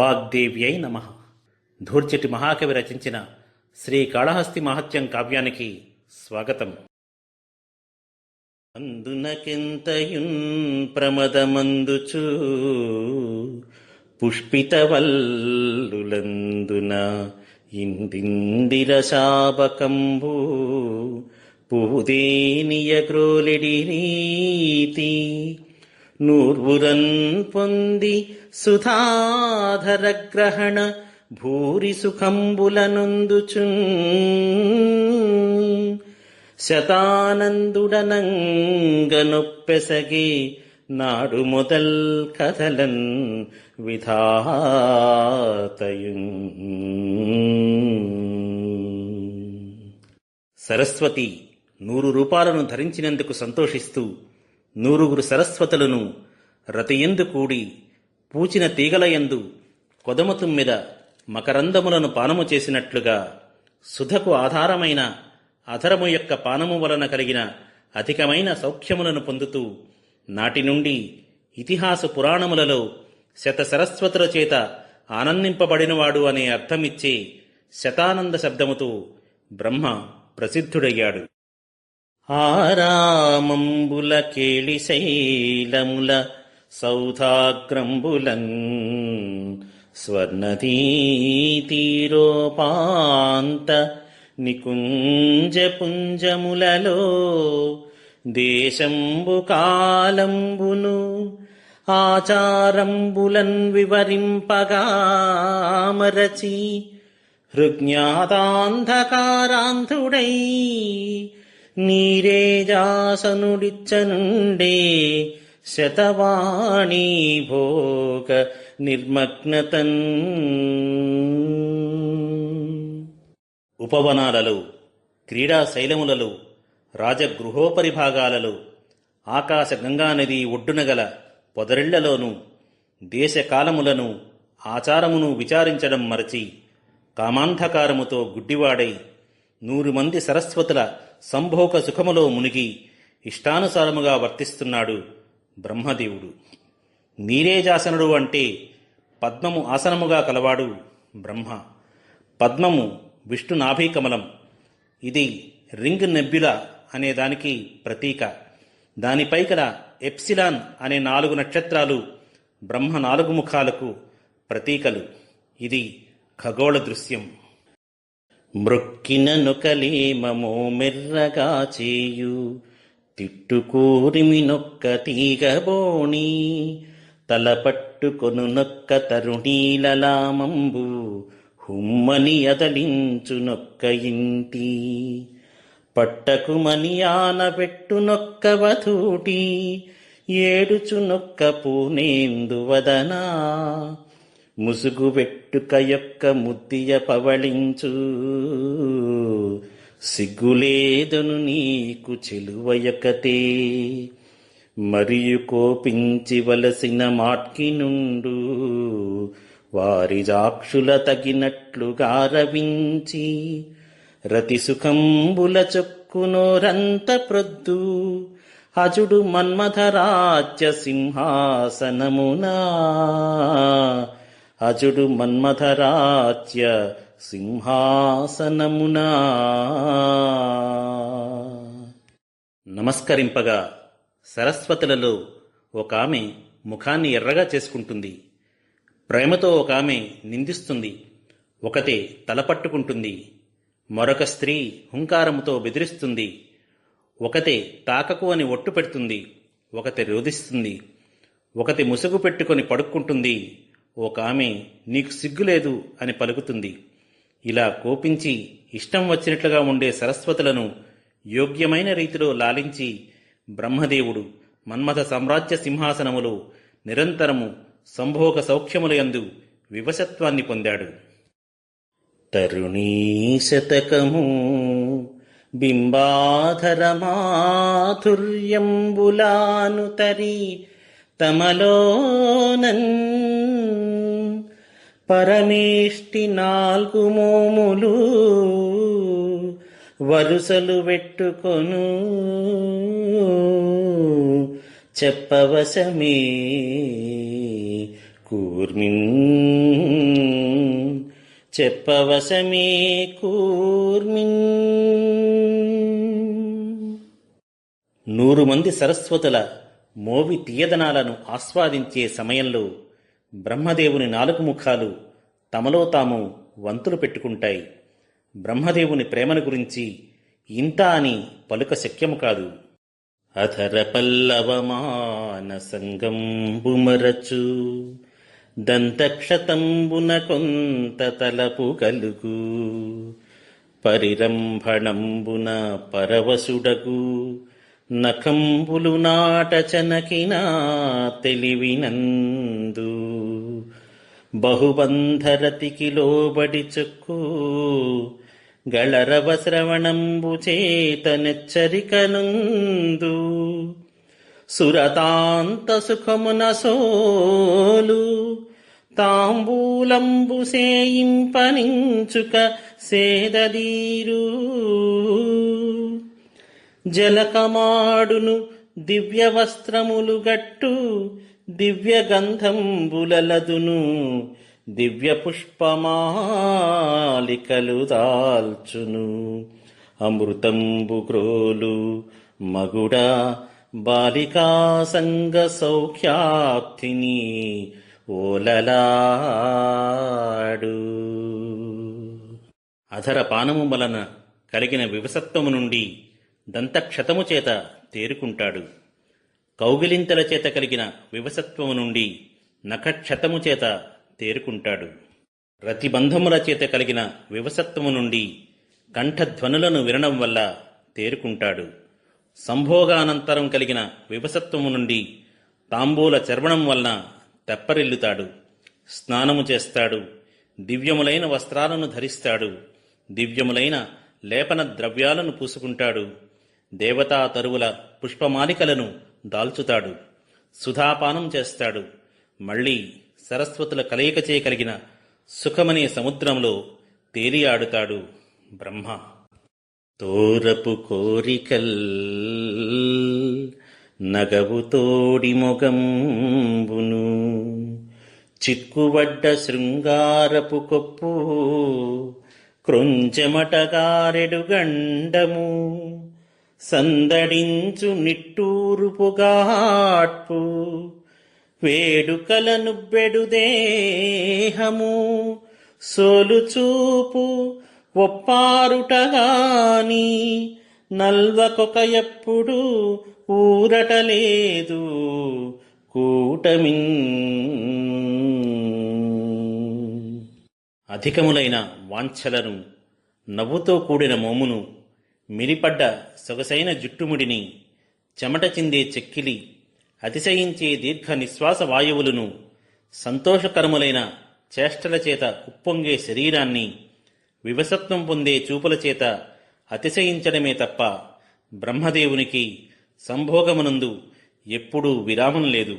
వాగ్దేవ్యై నమ. ధూర్చటి మహాకవి రచించిన శ్రీ కాళహస్తి మహత్యం కావ్యానికి స్వాగతం. అందునకెంతయున్ ప్రమదమందుచు పుష్పితవల్లులందున ఇందిందిర శాపకంబు పూదేనియ క్రోలిడి రీతి నూర్వురన్ పొంది సుధాధర గ్రహణ భూరి సుఖంబులనొందుచున్ శతానందుడనంగనొప్పెసగి నాడు మొదల్ కథలన్ విధాతయున్ సరస్వతి నూరు రూపాలను ధరించినందుకు సంతోషిస్తూ నూరుగురు సరస్వతులను రతియందు కూడి పూచిన తీగలయందు కొదమతుమ్మిద మకరందములను పానము చేసినట్లుగా సుధకు ఆధారమైన అధరము యొక్క పానము వలన కలిగిన అధికమైన సౌఖ్యములను పొందుతూ నాటి నుండి ఇతిహాస పురాణములలో శత సరస్వతుల చేత ఆనందింపబడినవాడు అనే అర్థమిచ్చే శతానంద శబ్దముతో బ్రహ్మ ప్రసిద్ధుడయ్యాడు. ఆరామంబుల కేళిశైలముల సౌధాగ్రంబులన్ స్వర్ణతీతీరోపాంత నికుంజపుంజములలో దేశంబు కాలంబును ఆచారంబులన్ వివరింపగా మరచి హృజ్ఞాతాంధకారాంధుడై నీరేజాసనుడిచ్చనుండే శతవాణి భోగ నిర్మగ్నతన్. ఉపవనాలలో క్రీడా శైలములలో రాజగృహోపరిభాగాలలో ఆకాశ గంగానది ఒడ్డున గల పొదరిళ్ళలోనూ దేశకాలములను ఆచారమును విచారించడం మరచి కామాంధకారముతో గుడ్డివాడై నూరు మంది సరస్వతుల సంభోగ సుఖములో మునిగి ఇష్టానుసారముగా వర్తిస్తున్నాడు బ్రహ్మదేవుడు. నీరేజాసనుడు అంటే పద్మము ఆసనముగా కలవాడు బ్రహ్మ. పద్మము విష్ణు నాభీకమలం ఇది రింగ్ నెబ్యుల అనే దానికి ప్రతీక. దానిపై గల ఎప్సిలాన్ అనే నాలుగు నక్షత్రాలు బ్రహ్మ నాలుగు ముఖాలకు ప్రతీకలు. ఇది ఖగోళ దృశ్యం. మృక్కిన నొకలేమమో మెర్రగా చేయు. తిట్టుకూరిమి నొక్క తీగబోణి తలపట్టుకొను నొక్క తరుణీలలామంబు హుమ్మని అదలించు నొక్క ఇంటి. పట్టకుమని ఆనబెట్టు నొక్క వధూటి. ఏడుచు నొక్క పూనేందు వదనా. ముసుగు వెట్టుక యొక్క ముద్దియ పవళించు. సిగ్గులేదను నీకు చెలువయకతే మరియు కోపించి వలసిన మాట్కి నుండు వారి జాక్షుల తగినట్లు గారవించి రతిసుఖంబుల చొక్కునోరంత ప్రొద్దు. అజుడు మన్మథరాజ్య సింహాసనమునా అజుడు మన్మథరాజ్య సింహాసనమునా. నమస్కరింపగా సరస్వతులలో ఒక ఆమె ముఖాన్ని ఎర్రగా చేసుకుంటుంది. ప్రేమతో ఒక ఆమె నిందిస్తుంది. ఒకతే తలపట్టుకుంటుంది మరొక స్త్రీ హుంకారముతో బెదిరిస్తుంది. ఒకతే తాకకు అని ఒట్టు పెడుతుంది. ఒకతే రోధిస్తుంది. ఒకతి ముసుగు పెట్టుకొని పడుక్కుంటుంది ఒక ఆమె నీకు సిగ్గులేదు అని పలుకుతుంది. ఇలా కోపించి ఇష్టం వచ్చినట్లుగా ఉండే సరస్వతులను యోగ్యమైన రీతిలో లాలించి బ్రహ్మదేవుడు మన్మథ సామ్రాజ్య సింహాసనములో నిరంతరము సంభోగ సౌఖ్యములయందు వివశత్వాన్ని పొందాడు. తరుణీ శతకము బింబాధరమాధుర్యంబులాను తరి తమలోనన్ పరమేష్టి నాలుగు మోములు వరుసలు పెట్టుకొను చెప్పవశమే కూర్మిన్ చెప్పవశమే కూర్మిన్ నూరు మంది సరస్వతుల మోవి తీయదనాలను ఆస్వాదించే సమయంలో బ్రహ్మదేవుని నాలుగు ముఖాలు తమలో తాము వంతులు పెట్టుకుంటాయి. బ్రహ్మదేవుని ప్రేమను గురించి ఇంత అని పలుక శక్యము కాదు. అధర పల్లవమాన సంగంబుమరచు దంతక్షతంబున కొంత తలపు కలుగు పరిరంభణంబున పరవశుడగు నఖంబులు నాటచనకినా తెలివినందు. బహుబంధరతికి లోబడి చుక్కు గళరవ శ్రవణంబు చేతనెచ్చరికనుందు సురతాంత సుఖమున సోలు తాంబూలంబు సేయింపనించుక సేదీరు జలకమాడును దివ్య వస్త్రములు గట్టు దివ్య గంధంబులలదును దివ్య పుష్పమాలికలు దాల్చును. అమృతంబు క్రోలు మగుడ బాలికా సంగ సౌఖ్యాప్తిని ఓలలాడు. అధర పానము వలన కలిగిన వివసత్వము నుండి దంతక్షతము చేత తేరుకుంటాడు. కౌగిలింతల చేత కలిగిన వివసత్వము నుండి నఖక్షతము చేత తేరుకుంటాడు. రతిబంధముల చేత కలిగిన వివసత్వము నుండి కంఠధ్వనులను వినడం వల్ల తేరుకుంటాడు. సంభోగానంతరం కలిగిన వివసత్వము నుండి తాంబూల చర్వణం వలన తెప్పరిల్లుతాడు. స్నానము చేస్తాడు. దివ్యములైన వస్త్రాలను ధరిస్తాడు. దివ్యములైన లేపన ద్రవ్యాలను పూసుకుంటాడు. దేవతా తరువుల పుష్పమాలికలను దాల్చుతాడు సుధాపానం చేస్తాడు. మళ్ళీ సరస్వతుల కలయిక చేయగలిగిన సుఖమనే సముద్రంలో తేలియాడుతాడు బ్రహ్మ. తోరపు కోరికల్ నగవు తోడి మొగంబును చిక్కుబడ్డ శృంగారపు కొప్పు క్రొంచెమటగారెడు గండము. సందడించు నిట్టూరుపుగాట్పు వేడుకలను బెడుదేహము సోలుచూపు ఒప్పారుటగాని నల్వకొక ఎప్పుడు ఊరటలేదు కూటమి అధికములైన వాంఛలను నవ్వుతో కూడిన మోమును మిరిపడ్డ సొగసైన జుట్టుముడిని చెమట చిందే చెక్కిలి అతిశయించే దీర్ఘ నిశ్వాస వాయువులను సంతోషకరములైన చేష్టల చేత ఉప్పొంగే శరీరాన్ని వివసత్వం పొందే చూపుల చేత అతిశయించడమే తప్ప బ్రహ్మదేవునికి సంభోగమునందు ఎప్పుడూ విరామం లేదు.